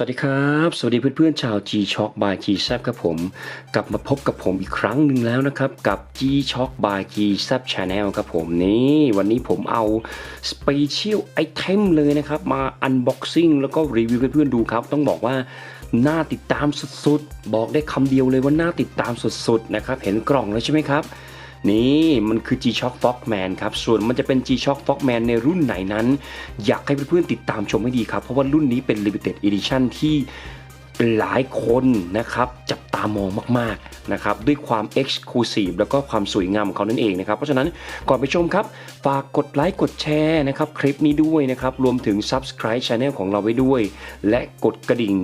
สวัสดีครับ สวัสดีเพื่อนๆชาว G Shock by G s a p ครับผม กลับมาพบกับผมอีกครั้งหนึ่งแล้วนะครับ กับ G Shock by G s a p Channel ครับผมนี่วันนี้ผมเอา Special Item เลยนะครับ มา Unboxing แล้วก็รีวิวเพื่อนๆดูครับ ต้องบอกว่าน่าติดตามสุดๆ บอกได้คำเดียวเลยว่าน่าติดตามสุดๆนะครับ เห็นกล่องแล้วใช่ไหมครับ นี่มันคือ G-Shock Fogman ครับ ส่วนมันจะเป็น G-Shock Fogman ในรุ่นไหนนั้น อยากให้เพื่อนๆติดตามชมให้ดีครับ เพราะว่ารุ่นนี้เป็น Limited Edition ที่หลายคนนะครับจับตามองมากๆนะครับด้วยความ Exclusive แล้วก็ความสวยงามของเขานั่นเองนะครับ เพราะฉะนั้นก่อนไปชมครับ ฝากกดไลค์กดแชร์นะครับคลิปนี้ด้วยนะครับ รวมถึง Subscribe Channel ของเราไว้ด้วย และกดกระดิ่ง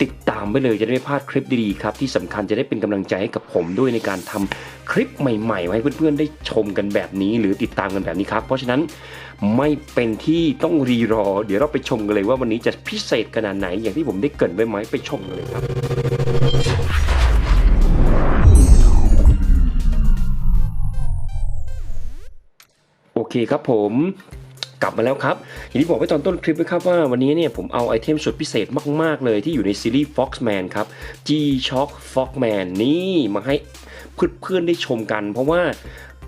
ติดตามไปเลยจะได้ไม่พลาดคลิปดีๆครับที่สำคัญจะได้เป็นกำลังใจให้กับผมด้วยในการทำคลิปใหม่ๆ ให้เพื่อนๆ ได้ชมกันแบบนี้ หรือติดตามกันแบบนี้ครับเพราะฉะนั้นไม่เป็นที่ต้องรีรอ เดี๋ยวเราไปชมกันเลยว่าวันนี้จะพิเศษขนาดไหน อย่างที่ผมได้เกรินไว้ไหมไปชมกันเลยครับโอเคครับผม กลับมาแล้วครับ อย่างที่บอกไว้ตอนต้นคลิปนะครับว่าวันนี้เนี่ยผมเอาไอเทมสุดพิเศษมาก ๆ เลยที่อยู่ในซีรีส์ Foxman ครับ G-Shock Foxman นี่มาให้เพื่อนๆได้ชมกัน เพราะว่า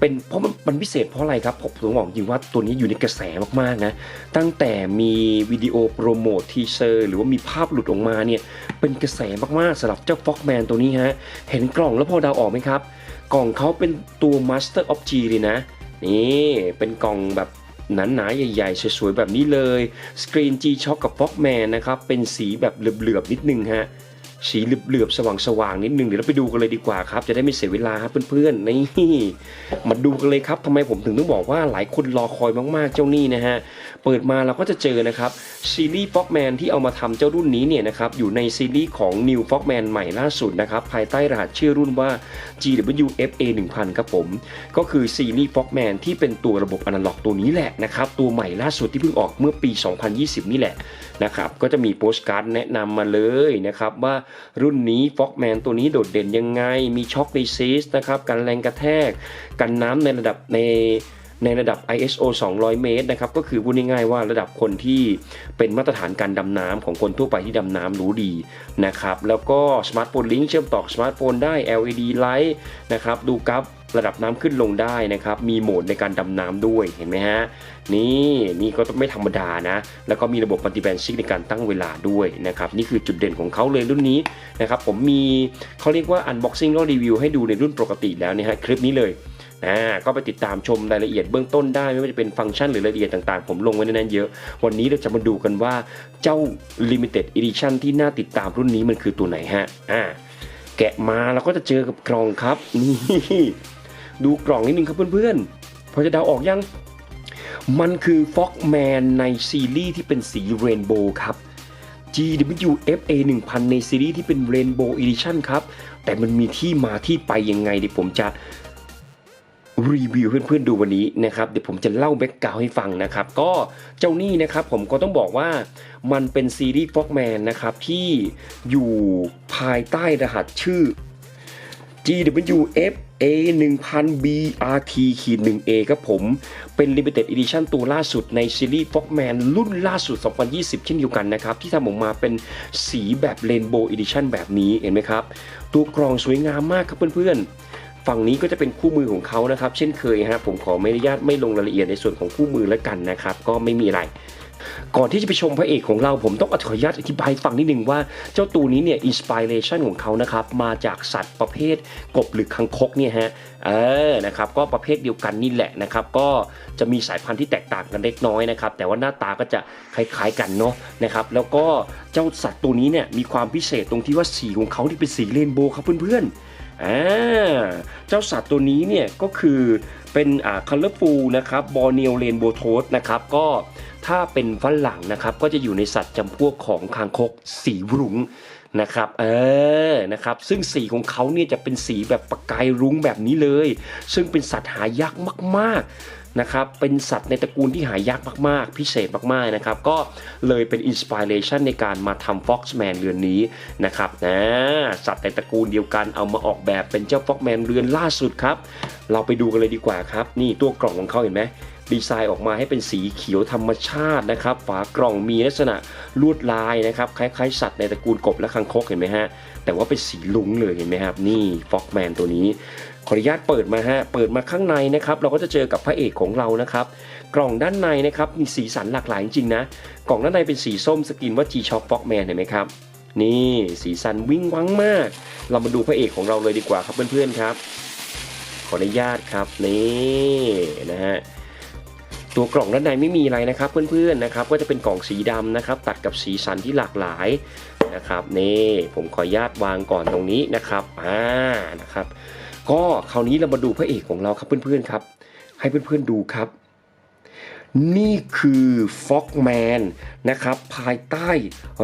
เป็นเพราะมันพิเศษเพราะอะไรครับผมผมบอกจริงว่าตัวนี้อยู่ในกระแสมากๆนะ ตั้งแต่มีวิดีโอโปรโมททีเซอร์หรือว่ามีภาพหลุดออกมาเนี่ย เป็นกระแสมากๆสำหรับเจ้า Foxman ตัวนี้ฮะ เห็นกล่องแล้วพอเดาออกไหมครับ กล่องเขาเป็นตัว Master of G เลยนะ นี่เป็นกล่องแบบ หนาๆใหญ่ๆ สวยๆ แบบนี้เลยสกรีน G-Shock กับ Fogman นะครับ เป็นสีแบบเหลือบๆ นิดนึงฮะ สีเหลือบๆ สว่างๆ นิดนึง เดี๋ยวเราไปดูกันเลยดีกว่าครับ จะได้ไม่เสียเวลาครับเพื่อนๆ นี่ มาดูกันเลยครับทำไมผมถึงต้องบอกว่าหลายคนรอคอยมากๆ เจ้านี่นะฮะ เปิดมาเราก็จะเจอนะครับซีรีส์ Fogman ที่เอามาทำเจ้ารุ่นนี้เนี่ยนะครับอยู่ในซีรีส์ของ New Fogman ใหม่ล่าสุดนะครับภายใต้รหัสชื่อรุ่นว่า GWFA 1000ครับผม ก็คือซีรีส์ Fogman ที่เป็นตัวระบบอนาล็อกตัวนี้แหละนะครับตัวใหม่ล่าสุดที่เพิ่งออกเมื่อปี 2020 นี่แหละนะครับก็จะมีโปสการ์ดแนะนำมาเลยนะครับว่ารุ่นนี้ Fogman ตัวนี้โดดเด่นยังไง มีช็อค r ีซิสนะครับกันแรงกระแทก กันน้ำในระดับใน ในระดับ ISO 200 เมตรนะครับก็คือพูดง่ายๆว่าระดับคนที่เป็นมาตรฐานการดำน้ำของคนทั่วไปที่ดำน้ำรู้ดีนะครับแล้วก็สมาร์ทโฟนลิงก์เชื่อมต่อสมาร์ทโฟนได้ LED ไลท์นะครับดูกราฟระดับน้ำขึ้นลงได้นะครับ มีโหมดในการดำน้ำด้วยเห็นไหมฮะ นี่นี่ก็ไม่ธรรมดานะ แล้วก็มีระบบมัลติแบนซิกในการตั้งเวลาด้วยนะครับ นี่คือจุดเด่นของเขาเลยรุ่นนี้นะครับ ผมมีเขาเรียกว่า unboxing แล้วรีวิวให้ดูในรุ่นปกติแล้วเนี่ยฮะคลิปนี้เลย อ่าก็ไปติดตามชมรายละเอียดเบื้องต้นได้ไม่ว่าจะเป็นฟังก์ชันหรือรายละเอียดต่างๆ ผมลงไว้ในนั้นเยอะ วันนี้เราจะมาดูกันว่าเจ้า Limited Edition ที่น่าติดตามรุ่นนี้มันคือตัวไหนฮะอ่าแกะมาเราก็จะเจอกับกล่องครับนี่ดูกล่องนิดนึงครับเพื่อนๆ พอจะเดาออกยัง มันคือ Fogman ในซีรีส์ที่เป็นสีเรนโบว์ครับ GWFA 1000 ในซีรีส์ที่เป็น Rainbow Edition ครับ แต่มันมีที่มาที่ไปยังไงเดี๋ยวผมจะ รีวิวเพื่อนๆดูวันนี้นะครับเดี๋ยวผมจะเล่าแบ็กกราวให้ฟังนะครับก็เจ้านี่นะครับผมก็ต้องบอกว่ามันเป็นซีรีส์ Fogman นนะครับที่อยู่ภายใต้รหัสชื่อ GWFA 1000 BRT ขีด 1A ครับผม เป็น Limited Edition ตัวล่าสุดในซีรีส์ Fogman รุ่นล่าสุด 2020 เช่นเดียวกันนะครับ ที่ทำออกมาเป็นสีแบบ Rainbow Edition แบบนี้เห็นไหมครับ ตัวกรองสวยงามมากครับเพื่อนๆ ฝั่งนี้ก็จะเป็นคู่มือของเขานะครับ เช่นเคยฮะผมขอไม่อนุญาตไม่ลงรายละเอียดในส่วนของคู่มือแล้วกันนะครับ ก็ไม่มีอะไรก่อนที่จะไปชมพระเอกของเราผมต้องขออนุญาตอธิบายฟังนิดนึงว่าเจ้าตัวนี้เนี่ยอินสปิเรชันของเขานะครับมาจากสัตว์ประเภทกบหรือคังคกเนี่ยฮะเออนะครับก็ประเภทเดียวกันนี่แหละนะครับก็จะมีสายพันธุ์ที่แตกต่างกันเล็กน้อยนะครับแต่ว่าหน้าตาก็จะคล้ายๆกันเนาะนะครับแล้วก็เจ้าสัตว์ตัวนี้เนี่ยมีความพิเศษตรงที่ว่าสีของเขาที่เป็นสีเรนโบว์ครับเพื่อนๆ อ่าเจ้าสัตว์ตัวนี้เนี่ยก็คือเป็นอ่า colorful นะครับบอร์เนลเรนโบโตส์นะครับก็ถ้าเป็นฝรั่งนะครับก็จะอยู่ในสัตว์จำพวกของคางคกสีรุ้งนะครับเออนะครับซึ่งสีของเขาเนี่ยจะเป็นสีแบบประกายรุ้งแบบนี้เลย ซึ่งเป็นสัตว์หายากมากๆ นะครับเป็นสัตว์ในตระกูลที่หายากมากๆ พิเศษมากๆนะครับก็เลยเป็นอินสปิเรชันในการมาทำ Foxman เรือนนี้นะครับนะสัตว์ในตระกูลเดียวกันเอามาออกแบบเป็นเจ้า Foxman เรือนล่าสุดครับเราไปดูกันเลยดีกว่าครับนี่ตัวกล่องของเขาเห็นไหมดีไซน์ออกมาให้เป็นสีเขียวธรรมชาตินะครับ ฝากล่องมีลักษณะลวดลายนะครับ คล้ายๆ สัตว์ในตระกูลกบและคังคกเห็นไหมฮะ แต่ว่าเป็นสีลุ้งเลยเห็นไหมครับ นี่ฟ็อกแมนตัวนี้ ขออนุญาตเปิดมาฮะ เปิดมาข้างในนะครับ เราก็จะเจอกับพระเอกของเรานะครับ กล่องด้านในนะครับ มีสีสันหลากหลายจริงๆนะ กล่องด้านในเป็นสีส้มสกรีนว่า G-Shock Foxman เห็นไหมครับ นี่สีสันวิ่งวังมาก เรามาดูพระเอกของเราเลยดีกว่าครับเพื่อนๆครับ ขออนุญาตครับ นี่นะฮะ ตัวกล่องด้านในไม่มีอะไรนะครับ เพื่อนๆนะครับ ก็จะเป็นกล่องสีดำนะครับ ตัดกับสีสันที่หลากหลายนะครับ นี่ผมขออนุญาตวางก่อนตรงนี้นะครับ อ่า นะครับ ก็คราวนี้เรามาดูพระเอกของเราครับเพื่อนๆครับ ให้เพื่อนๆดูครับ นี่คือ Fogman นะครับ ภายใต้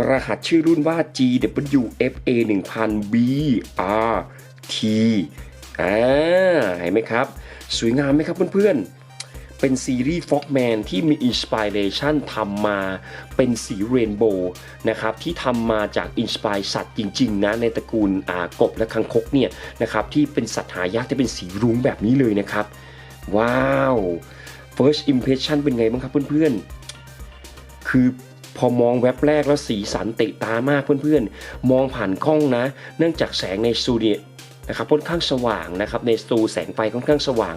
รหัสชื่อรุ่นว่า GWFA 1000 BRT อ่าเห็นไหมครับ สวยงามไหมครับเพื่อนๆ เป็นซีรีส์ Fogman ที่มีอินสปิเรชันทำมาเป็นสีเรนโบว์นะครับที่ทำมาจากอินสปายสัตว์จริงๆนะในตระกูลอ่ากบและคังคกเนี่ยนะครับที่เป็นสัตว์หายากที่เป็นสีรุ้งแบบนี้เลยนะครับ ว้าว first impression เป็นไงบ้างครับเพื่อนๆ คือพอมองแว็บแรกแล้วสีสันเตะตามากเพื่อนๆ มองผ่านกล้องนะ เนื่องจากแสงในสตูดิ นะครับค่อนข้างสว่างนะครับในสตูแสงไฟค่อนข้างสว่าง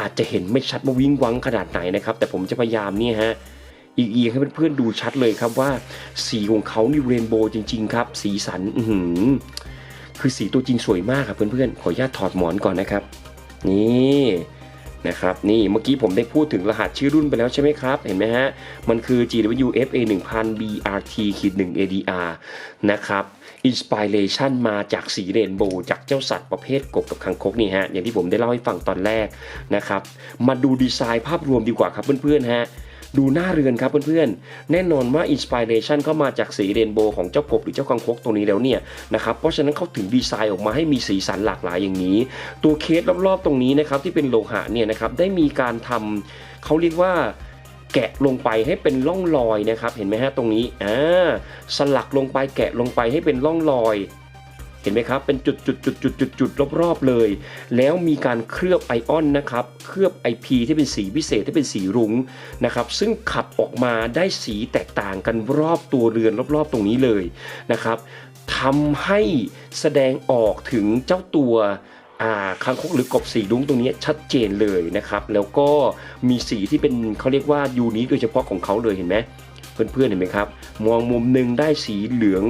อาจจะเห็นไม่ชัดว่าวิ่งวังขนาดไหนนะครับ แต่ผมจะพยายามนี่ฮะอีกอีให้เพื่อนๆดูชัดเลยครับว่า สีของเขานี่เรนโบว์จริง ๆ ครับ สีสันอืคือสีตัวจริงสวยมากครับเพื่อนๆ ขออนุญาตถอดหมอนก่อนนะครับ นี่นะครับนี่เมื่อกี้ผมได้พูดถึงรหัสชื่อรุ่นไปแล้วใช่ไหมครับ เห็นไหมฮะ มันคือ GWFA 1000 BRT 1 ADR นะครับ อินสปิเรชันมาจากสีเรนโบว์จากเจ้าสัตว์ประเภทกบกับคังคกนี่ฮะอย่างที่ผมได้เล่าให้ฟังตอนแรกนะครับ มาดูดีไซน์ภาพรวมดีกว่าครับเพื่อนๆฮะดูหน้าเรือนครับเพื่อนๆ แน่นอนว่าอินสปิเรชันเข้ามาจากสีเรนโบว์ของเจ้ากบหรือเจ้าคังคกตรงนี้แล้วเนี่ยนะครับ เพราะฉะนั้นเขาถึงดีไซน์ออกมาให้มีสีสันหลากหลายอย่างนี้ ตัวเคสรอบๆตรงนี้นะครับที่เป็นโลหะเนี่ยนะครับได้มีการทำเขาเรียกว่า แกะลงไปให้เป็นร่องรอยนะครับ เห็นไหมฮะตรงนี้อ่าสลักลงไปแกะลงไปให้เป็นร่องรอย เห็นไหมครับ เป็นจุดจุดจุดจุดจุดจุดรอบๆเลย แล้วมีการเคลือบไอออนนะครับ เคลือบ IP ที่เป็นสีพิเศษที่เป็นสีรุ้งนะครับ ซึ่งขับออกมาได้สีแตกต่างกันรอบตัวเรือนรอบๆ ตรงนี้เลยนะครับทำให้แสดงออกถึงเจ้าตัว คางคกหรือกบสีรุ้งตรงนี้ชัดเจนเลยนะครับ แล้วก็มีสีที่เป็นเขาเรียกว่ายูนิคโดยเฉพาะของเขาเลยเห็นไหมเพื่อนๆเห็นไหมครับ มองมุมหนึ่งได้สีเหลือง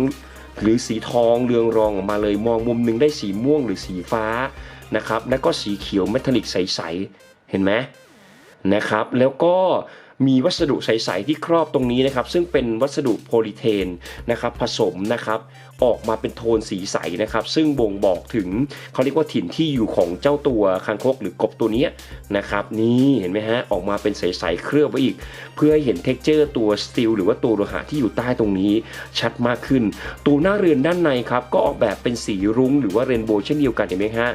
หรือสีทองเรืองรองออกมาเลย มองมุมหนึ่งได้สีม่วงหรือสีฟ้านะครับ แล้วก็สีเขียวเมทัลลิกใสๆเห็นไหมนะครับ แล้วก็ มีวัสดุใสๆที่ครอบตรงนี้นะครับ ซึ่งเป็นวัสดุโพลีเทนนะครับผสมนะครับออกมาเป็นโทนสีใสนะครับ ซึ่งบ่งบอกถึงเขาเรียกว่าถิ่นที่อยู่ของเจ้าตัวคางคกหรือกบตัวนี้นะครับ นี่เห็นไหมฮะออกมาเป็นใสๆเคลือบไว้อีก เพื่อให้เห็นเท็กเจอร์ตัวสตีลหรือว่าตัวโลหะที่อยู่ใต้ตรงนี้ชัดมากขึ้น ตัวหน้าเรือนด้านในครับก็ออกแบบเป็นสีรุ้งหรือว่าเรนโบว์เช่นเดียวกันเห็นไหมฮะ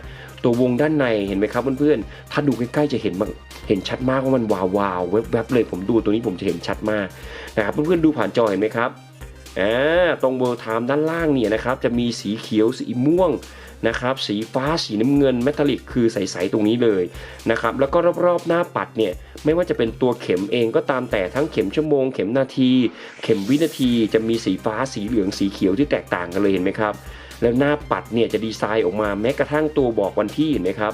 ตัววงด้านในเห็นไหมครับเพื่อนๆ ถ้าดูใกล้ๆจะเห็นมันเห็นชัดมากว่ามันวาวๆแวบๆเลยผมดูตัวนี้ผมจะเห็นชัดมากนะครับเพื่อนๆดูผ่านจอเห็นไหมครับอ่าตรงเวอร์ไทม์ด้านล่างเนี่ยนะครับจะมีสีเขียวสีม่วงนะครับสีฟ้าสีน้ำเงินเมทัลลิกคือใสๆตรงนี้เลยนะครับแล้วก็รอบๆหน้าปัดเนี่ยไม่ว่าจะเป็นตัวเข็มเองก็ตามแต่ทั้งเข็มชั่วโมง เข็มนาที เข็มวินาทีจะมีสีฟ้าสีเหลืองสีเขียวที่แตกต่างกันเลยเห็นไหมครับ แล้วหน้าปัดเนี่ยจะดีไซน์ออกมาแม้กระทั่งตัวบอกวันที่เห็นไหมครับ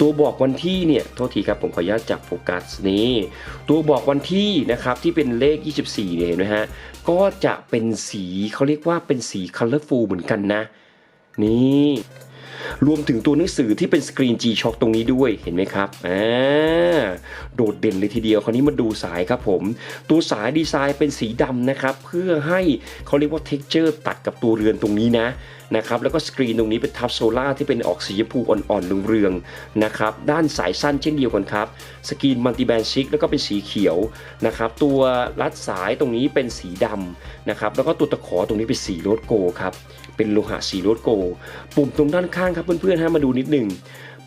ตัวบอกวันที่เนี่ยโทษทีครับผมขออนุญาตจับโฟกัสนี้ตัวบอกวันที่นะครับที่เป็นเลข 24เนี่ยเห็นไหมฮะก็จะเป็นสีเขาเรียกว่าเป็นสี colorful เหมือนกันนะ นี่ รวมถึงตัวหนังสือที่เป็นสกรีน G-Shock ตรงนี้ด้วยเห็นไหมครับอ่าโดดเด่นเลยทีเดียวคราวนี้มาดูสายครับผม ตัวสายดีไซน์เป็นสีดำนะครับ เพื่อให้เขาเรียกว่า texture ตัดกับตัวเรือนตรงนี้นะนะครับแล้วก็สกรีนตรงนี้เป็นทับโซล่าที่เป็นออกสีชมพูอ่อนๆเรืองๆนะครับด้านสายสั้นเช่นเดียวกันครับสกรีนมัลติแบนชิกแล้วก็เป็นสีเขียวนะครับตัวรัดสายตรงนี้เป็นสีดำนะครับแล้วก็ตัวตะขอตรงนี้เป็นสีโรสโกครับ เป็นโลหะสีโรสโก ปุ่มตรงด้านข้างครับเพื่อนๆฮะมาดูนิดหนึ่ง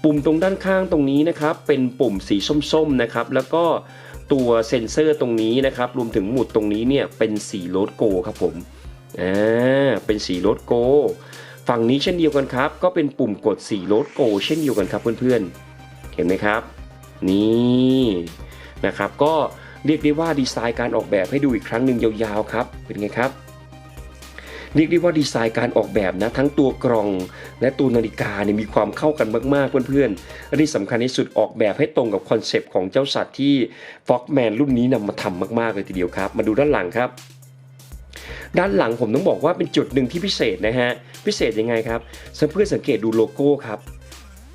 ปุ่มตรงด้านข้างตรงนี้นะครับเป็นปุ่มสีส้มๆนะครับแล้วก็ตัวเซ็นเซอร์ตรงนี้นะครับรวมถึงหมุดตรงนี้เนี่ยเป็นสีโลดโกครับผมอ่าเป็นสีโลดโก ฝั่งนี้เช่นเดียวกันครับ ก็เป็นปุ่มกดสีโลดโก เช่นเดียวกันครับเพื่อนๆ เห็นไหมครับ นี่นะครับก็เรียกได้ว่าดีไซน์การออกแบบให้ดูอีกครั้งหนึ่งยาวๆครับเป็นไงครับ เรียกได้ว่าดีไซน์การออกแบบนะทั้งตัวกรอง และตัวนาฬิกาเนี่ยมีความเข้ากันมาก ๆ เพื่อนๆและที่สำคัญที่สุดออกแบบให้ตรงกับคอนเซปต์ของเจ้าสัตว์ที่ฟ็อกแมนรุ่นนี้นำมาทำมากๆเลยทีเดียวครับ มาดูด้านหลังครับด้านหลังผมต้องบอกว่าเป็นจุดหนึ่งที่พิเศษนะฮะ พิเศษยังไงครับเพื่อนสังเกตดูโลโก้ครับ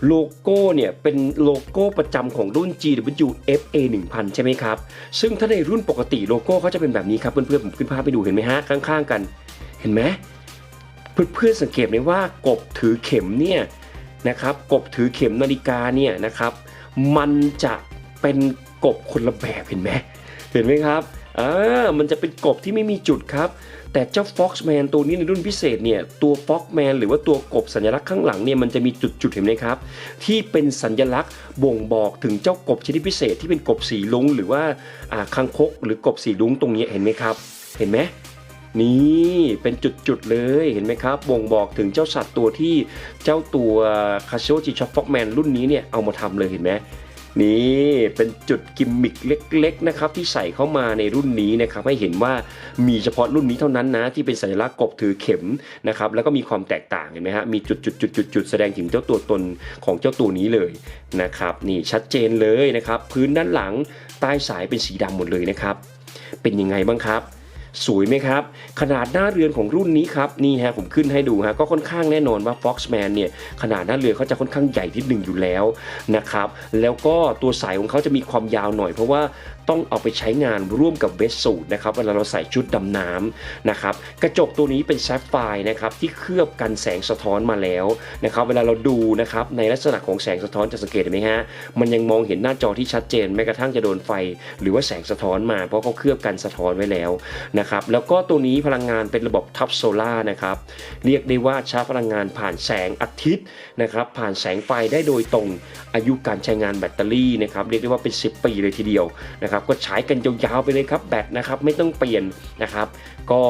โลโก้เนี่ยเป็นโลโก้ประจำของรุ่น GWFA 1000 ใช่ไหมครับ ซึ่งถ้าในรุ่นปกติโลโก้เขาจะเป็นแบบนี้ครับ เพื่อนๆผมขึ้นภาพไปดูเห็นไหมฮะ ข้างๆกัน ห็นไหมเพื่อนๆสังเกตไหมว่ากบถือเข็มเนี่ยนะครับกบถือเข็มนาฬิกาเนี่ยนะครับ มันจะเป็นกบคนละแบบเห็นไหมเห็นไหมครับอ่ามันจะเป็นกบที่ไม่มีจุดครับ แต่เจ้า Foxman ตัวนี้ในรุ่นพิเศษเนี่ยตัว Foxman หรือว่าตัวกบสัญลักษณ์ข้างหลังเนี่ยมันจะมีจุดๆเห็นไหมครับ ที่เป็นสัญลักษณ์บ่งบอกถึงเจ้ากบชนิดพิเศษที่เป็นกบสีลุงหรือว่าอ่าคังคกหรือกบสีลุงตรงนี้เห็นไหมครับ เห็นไหม นี่เป็นจุดๆเลยเห็นไหมครับบ่งบอกถึงเจ้าสัตว์ตัวที่เจ้าตัวคาโอจิช็อปฟ็อกแมนรุ่นนี้เนี่ยเอามาทำเลยเห็นไหมนี่เป็นจุดกิมมิคเล็กๆนะครับที่ใส่เข้ามาในรุ่นนี้นะครับให้เห็นว่ามีเฉพาะรุ่นนี้เท่านั้นนะที่เป็นสัญลักษณ์กบถือเข็มนะครับแล้วก็มีความแตกต่างเห็นไหมฮะมีจุดๆๆๆแสดงถึงเจ้าตัวตนของเจ้าตัวนี้เลยนะครับนี่ชัดเจนเลยนะครับพื้นด้านหลังใต้สายเป็นสีดำหมดเลยนะครับเป็นยังไงบ้างครับ สวยไหมครับ ขนาดหน้าเรือนของรุ่นนี้ครับนี่ฮะผมขึ้นให้ดูฮะก็ค่อนข้างแน่นอนว่า Foxman เนี่ยขนาดหน้าเรือนเขาจะค่อนข้างใหญ่ที่หนึ่งอยู่แล้วนะครับแล้วก็ตัวสายของเขาจะมีความยาวหน่อยเพราะว่า ต้องเอาไปใช้งานร่วมกับเวสสูทนะครับเวลาเราใส่ชุดดำน้ำนะครับกระจกตัวนี้เป็นแซฟไฟร์นะครับที่เคลือบกันแสงสะท้อนมาแล้วนะครับเวลาเราดูนะครับในลักษณะของแสงสะท้อนจะสังเกตเห็นไหมฮะมันยังมองเห็นหน้าจอที่ชัดเจนแม้กระทั่งจะโดนไฟ หรือว่าแสงสะท้อนมาเพราะเขาเคลือบกันสะท้อนไว้แล้วนะครับแล้วก็ตัวนี้พลังงานเป็นระบบทับโซล่านะครับเรียกได้ว่าชาร์จพลังงานผ่านแสงอาทิตย์นะครับผ่านแสงไฟได้โดยตรงอายุการใช้งานแบตเตอรี่นะครับเรียกได้ว่าเป็น 10 ปีเลยทีเดียวนะครับก็ใช้กันยาวๆไปเลยครับแบตนะครับไม่ต้องเปลี่ยนนะครับ ก็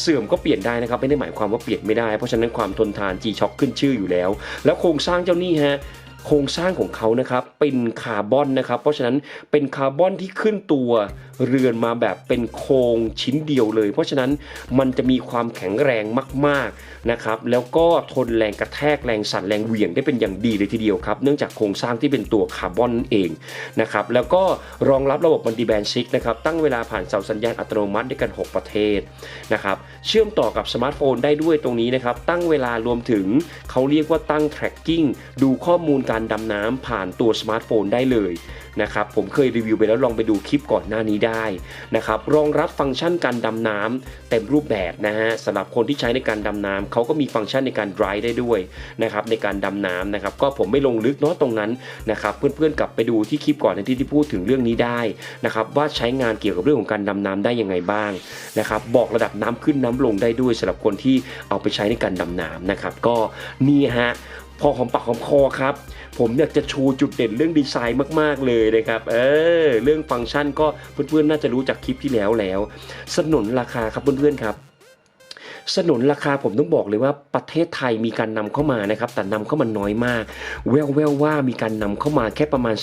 เสื่อมก็เปลี่ยนได้นะครับไม่ได้หมายความว่าเปลี่ยนไม่ได้เพราะฉะนั้นความทนทาน G-Shock ขึ้นชื่ออยู่แล้ว แล้วโครงสร้างเจ้านี่ฮะโครงสร้างของเขานะครับเป็นคาร์บอนนะครับ เพราะฉะนั้นเป็นคาร์บอนที่ขึ้นตัว เรือนมาแบบเป็นโครงชิ้นเดียวเลย เพราะฉะนั้นมันจะมีความแข็งแรงมากๆนะครับแล้วก็ทนแรงกระแทกแรงสั่นแรงเหวี่ยงได้เป็นอย่างดีเลยทีเดียวครับเนื่องจากโครงสร้างที่เป็นตัวคาร์บอนนั่นเองนะครับแล้วก็รองรับระบบมัลติแบนซิกนะครับตั้งเวลาผ่านเสาสัญญาณอัตโนมัติด้วยกัน 6 ประเทศนะครับเชื่อมต่อกับสมาร์ทโฟนได้ด้วยตรงนี้นะครับตั้งเวลารวมถึงเขาเรียกว่าตั้ง tracking ดูข้อมูลการดำน้ำผ่านตัวสมาร์ทโฟนได้เลยนะครับผมเคยรีวิวไปแล้วลองไปดูคลิปก่อนหน้านี้ได้นะครับรองรับฟังก์ชันการดำน้ำเต็มรูปแบบนะฮะสำหรับคนที่ใช้ในการดำน้ำเขาก็มีฟังก์ชันในการ dry ได้ด้วยนะครับในการดำน้ำนะครับก็ผมไม่ลงลึกเนาะตรงนั้นนะครับเพื่อนๆกลับไปดูที่คลิปก่อนในที่ที่พูดถึงเรื่องนี้ได้นะครับว่าใช้งานเกี่ยวกับเรื่องของการดำน้ำได้ยังไงบ้างนะครับบอกระดับน้ำขึ้นน้ำลงได้ด้วยสำหรับคนที่เอาไปใช้ในการดำน้ำนะครับก็นี่ฮะ พอหอมปากหอมคอครับ ผมอยากจะชูจุดเด่นเรื่องดีไซน์มาก ๆ เลยนะครับ เออ เรื่องฟังก์ชันก็เพื่อนๆ น่าจะรู้จากคลิปที่แล้วแล้ว สนนราคาครับเพื่อนๆครับสนนราคาผมต้องบอกเลยว่าประเทศไทยมีการนำเข้ามานะครับแต่นำเข้ามาน้อยมาก แววแววว่ามีการนำเข้ามาแค่ประมาณ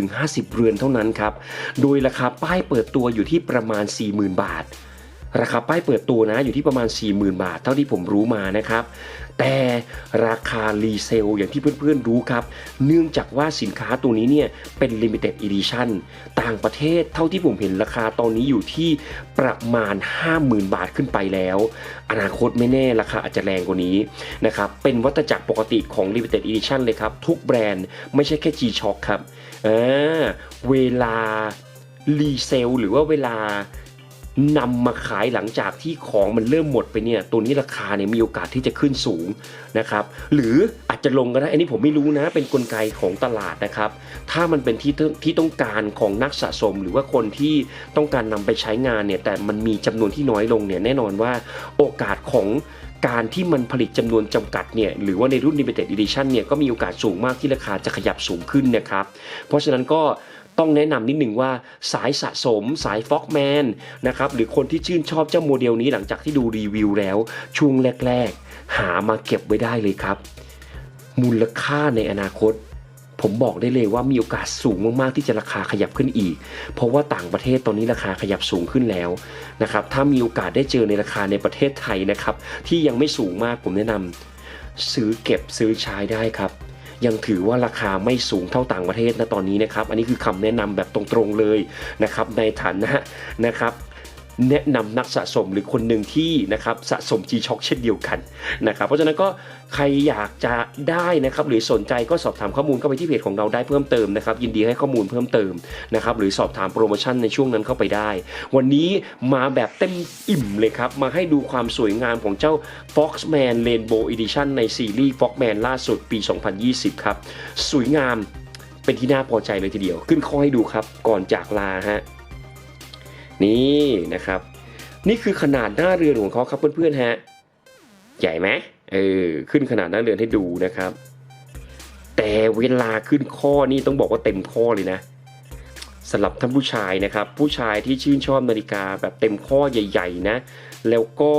40-50 เรือนเท่านั้นครับ โดยราคาป้ายเปิดตัวอยู่ที่ประมาณ 40,000 บาท ราคาป้ายเปิดตัวนะอยู่ที่ประมาณ 40,000 บาท เท่าที่ผมรู้มานะครับ แต่ราคารีเซลอย่างที่เพื่อนๆรู้ครับ เนื่องจากว่าสินค้าตัวนี้เนี่ยเป็น Limited Edition ต่างประเทศเท่าที่ผมเห็นราคาตอนนี้อยู่ที่ประมาณ 50,000 บาทขึ้นไปแล้ว อนาคตไม่แน่ราคาอาจจะแรงกว่านี้นะครับเป็นวัฏจักรปกติของ Limited Edition เลยครับ ทุกแบรนด์ไม่ใช่แค่ G-Shock ครับเวลารีเซลหรือว่าเวลา นำมาขายหลังจากที่ของมันเริ่มหมดไปเนี่ยตัวนี้ราคาเนี่ยมีโอกาสที่จะขึ้นสูงนะครับหรืออาจจะลงก็ได้อันนี้ผมไม่รู้นะเป็นนกลไกของตลาดนะครับ ถ้ามันเป็นที่ที่ต้องการของนักสะสม หรือว่าคนที่ต้องการนำไปใช้งานเนี่ยแต่มันมีจำนวนที่น้อยลงเนี่ยแน่นอนว่าโอกาสของการที่มันผลิตจำนวนจำกัดเนี่ยหรือว่าในรุ่น limited edition เนี่ยก็มีโอกาสสูงมากที่ราคาจะขยับสูงขึ้นนะครับ เพราะฉะนั้นก็ ต้องแนะนำนิดหนึ่งว่าสายสะสมสายฟ็อกแมนนะครับหรือคนที่ชื่นชอบเจ้าโมเดลนี้หลังจากที่ดูรีวิวแล้ว ช่วงแรก ๆ หามาเก็บไว้ได้เลยครับ มูลค่าในอนาคต ผมบอกได้เลยว่ามีโอกาสสูงมากๆที่จะราคาขยับขึ้นอีก เพราะว่าต่างประเทศตอนนี้ราคาขยับสูงขึ้นแล้วนะครับถ้ามีโอกาสได้เจอในราคาในประเทศไทยนะครับที่ยังไม่สูงมากผมแนะนำซื้อเก็บซื้อใช้ได้ครับ ยังถือว่าราคาไม่สูงเท่าต่างประเทศนะตอนนี้นะครับ อันนี้คือคำแนะนำแบบตรงๆเลยนะครับในฐานะนะครับ แนะนำนักสะสมหรือคนหนึ่งที่นะครับสะสม G-Shock เช่นเดียวกันนะครับเพราะฉะนั้นก็ใครอยากจะได้นะครับหรือสนใจก็สอบถามข้อมูลเข้าไปที่เพจของเราได้เพิ่มเติมนะครับยินดีให้ข้อมูลเพิ่มเติมนะครับหรือสอบถามโปรโมชั่นในช่วงนั้นเข้าไปได้ วันนี้มาแบบเต็มอิ่มเลยครับ มาให้ดูความสวยงามของเจ้า Foxman Rainbow Edition ในซีรีส์ Foxman ล่าสุดปี 2020 ครับ สวยงามเป็นที่น่าพอใจเลยทีเดียว ขึ้นข้อให้ดูครับก่อนจากลาฮะ นี่นะครับ นี่คือขนาดหน้าเรือนของเขาครับเพื่อนๆฮะใหญ่ไหมเออขึ้นขนาดหน้าเรือนให้ดูนะครับ แต่เวลาขึ้นข้อนี่ต้องบอกว่าเต็มข้อเลยนะสำหรับท่านผู้ชายนะครับ ผู้ชายที่ชื่นชอบนาฬิกาแบบเต็มข้อใหญ่ ๆ นะ แล้วก็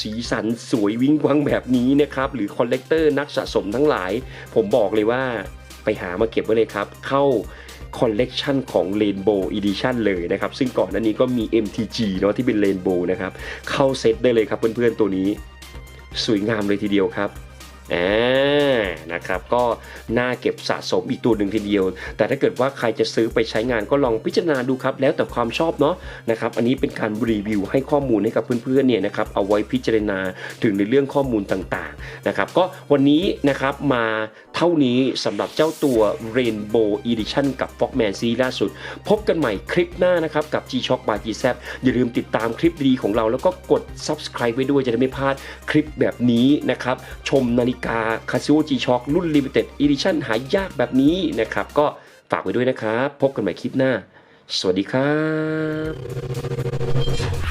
สีสันสวยวิ้งวังแบบนี้นะครับ หรือคอลเลกเตอร์นักสะสมทั้งหลาย ผมบอกเลยว่าไปหามาเก็บไว้เลยครับ เข้า คอลเลกชันของ Rainbow Edition เลยนะครับ ซึ่งก่อนหน้านี้ก็มี MTG เนาะที่เป็น Rainbow นะครับ เข้าเซตได้เลยครับเพื่อนๆตัวนี้ สวยงามเลยทีเดียวครับ อ่านะครับก็น่าเก็บสะสมอีกตัวหนึ่งทีเดียว แต่ถ้าเกิดว่าใครจะซื้อไปใช้งานก็ลองพิจารณาดูครับแล้วแต่ความชอบเนาะนะครับอันนี้เป็นการรีวิวให้ข้อมูลให้กับเพื่อนๆเนี่ยนะครับเอาไว้พิจารณาถึงในเรื่องข้อมูลต่างๆนะครับก็วันนี้นะครับมาเท่านี้สำหรับเจ้าตัว Rainbow Edition กับ Fogman ซีล่าสุด พบกันใหม่คลิปหน้านะครับกับ G-Shock by g z อย่าลืมติดตามคลิปดีของเรา แล้วก็กด subscribe ไว้ด้วยจะได้ไม่พลาดคลิปแบบนี้นะครับชมนาฬิกาซูโอจีช็อครุ่น Limited Edition หายากแบบนี้นะครับ ก็ฝากไว้ด้วยนะครับ พบกันใหม่คลิปหน้า สวัสดีครับ